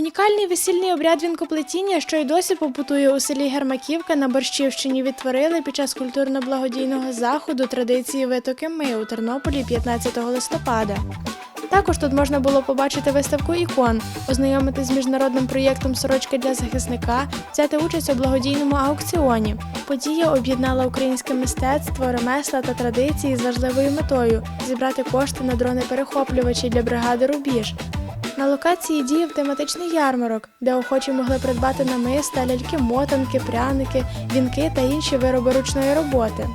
Унікальний весільний обряд вінкоплетіння, що й досі побутує у селі Гермаківка на Борщівщині, відтворили під час культурно-благодійного заходу традиції витоки ми у Тернополі 15 листопада. Також тут можна було побачити виставку ікон, ознайомитись з міжнародним проєктом Сорочки для захисника, взяти участь у благодійному аукціоні. Подія об'єднала українське мистецтво, ремесла та традиції з важливою метою зібрати кошти на дрони-перехоплювачі для бригади Рубіж. На локації діяв тематичний ярмарок, де охочі могли придбати намиста, ляльки-мотанки, пряники, вінки та інші вироби ручної роботи.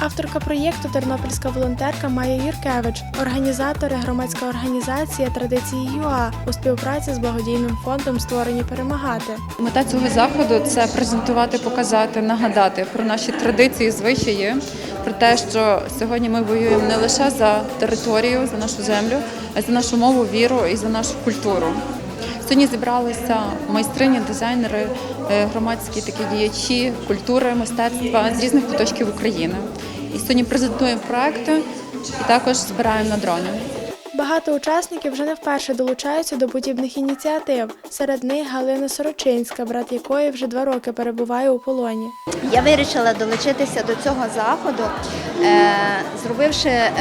Авторка проєкту тернопільська волонтерка Майя Юркевич, організатори громадська організація Традиції ЮА у співпраці з благодійним фондом Створені перемагати. Мета цього заходу це презентувати, показати, нагадати про наші традиції, звичаї, про те, що сьогодні ми воюємо не лише за територію, за нашу землю, а й за нашу мову, віру і за нашу культуру. Сьогодні зібралися майстрині, дизайнери, е, громадські такі діячі культури, мистецтва з різних куточків України. І сьогодні презентуємо проекти і також збираємо на дрони. Багато учасників вже не вперше долучаються до подібних ініціатив. Серед них Галина Сорочинська, брат якої вже два роки перебуває у полоні. Я вирішила долучитися до цього заходу, е, зробивши е,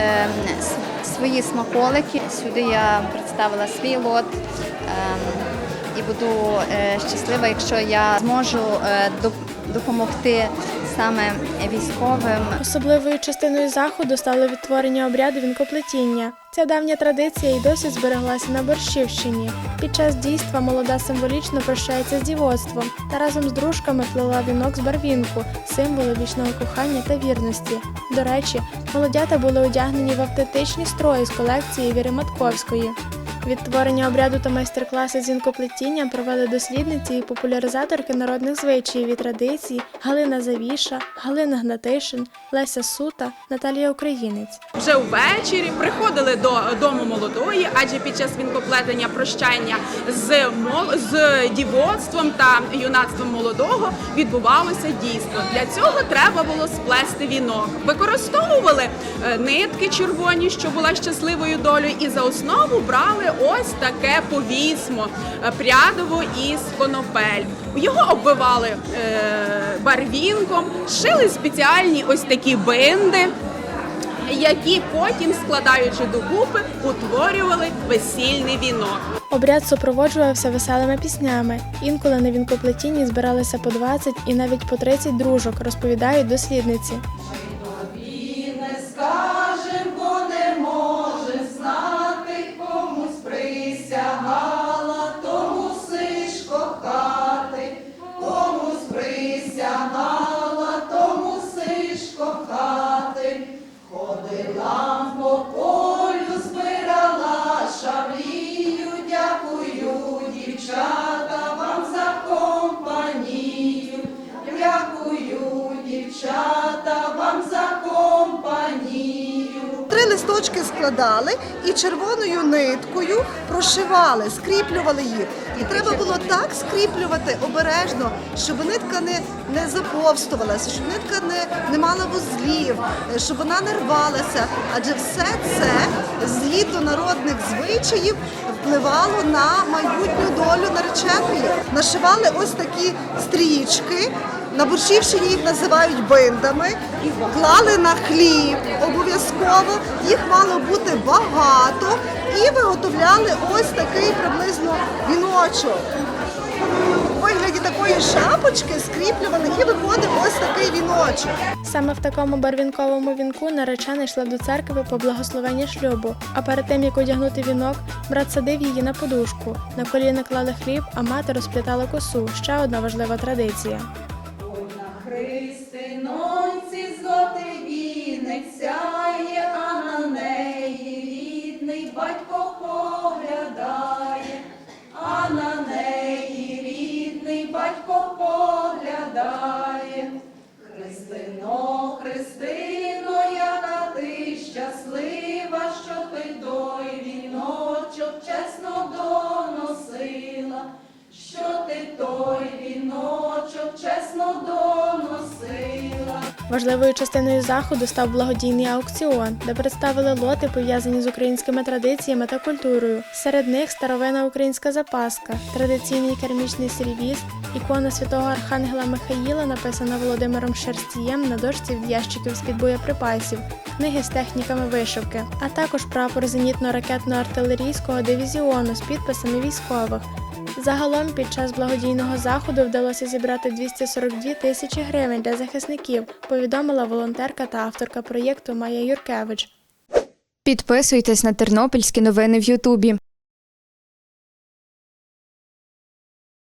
свої смаколики. Сюди я представила свій лот. е, І буду щаслива, якщо я зможу допомогти саме військовим Особливою частиною заходу стало відтворення обряду вінкоплетіння. Ця давня традиція й досі збереглася на Борщівщині. Під час дійства молода символічно прощається з дівоцтвом та разом з дружками плела вінок з барвінку, символу вічного кохання та вірності. До речі, молодята були одягнені в автентичні строї з колекції Віри Матковської. Відтворення обряду та майстер-класи з вінкоплетінням провели дослідниці і популяризаторки народних звичаїв і традицій Галина Завіша, Галина Гнатишин, Леся Сута, Наталія Українець. Вже ввечері приходили до дому молодої, адже під час вінкоплетення прощання з мол- з дівоцтвом та юнацтвом молодого відбувалося дійство. Для цього треба було сплести вінок. Використовували е, нитки червоні, що була щасливою долею, і за основу брали ось таке повісмо е, прядово із конопель. Його обвивали е, барвінком, шили спеціальні ось такі бинди які потім, складаючи докупи, утворювали весільний вінок. Обряд супроводжувався веселими піснями. Інколи на вінкоплетінні збиралися по 20 і навіть по 30 дружок, розповідають дослідниці. Складали і червоною ниткою прошивали, скріплювали їх. І треба було так скріплювати обережно, щоб нитка не, не заповстувалася, щоб нитка не, не мала вузлів, е, щоб вона не рвалася. Адже все це згідно народних звичаїв впливало на майбутню долю нареченої. Нашивали ось такі стрічки. На Борщівщині їх називають биндами, клали на хліб обов'язково, їх мало бути багато і виготовляли ось такий приблизно віночок. Вигляді такої шапочки скріплювали і виходив ось такий віночок. Саме в такому барвінковому вінку наречена йшла до церкви по благословенні шлюбу. А перед тим як одягнути вінок, брат садив її на подушку. На коліна клали хліб, а мати розплітала косу. Ще одна важлива традиція. Христинонці злотий віник сяє, а на неї рідний батько поглядає, поглядає. Христино, Христино, яка ти щаслива, що ти той віночок чесно доносила, що Важливою частиною заходу став благодійний аукціон, де представили лоти, пов'язані з українськими традиціями та культурою. Серед них старовина українська запаска, традиційний керамічний сервіз, ікона святого архангела Михаїла, написана Володимиром Шерстієм на дошці від ящиків з-під боєприпасів, книги з техніками вишивки, а також прапор зенітно-ракетно-артилерійського дивізіону з підписами військових. Загалом під час благодійного заходу вдалося зібрати 242 тисячі гривень для захисників, повідомила волонтерка та авторка проєкту Майя Юркевич. Підписуйтесь на тернопільські новини в Ютубі.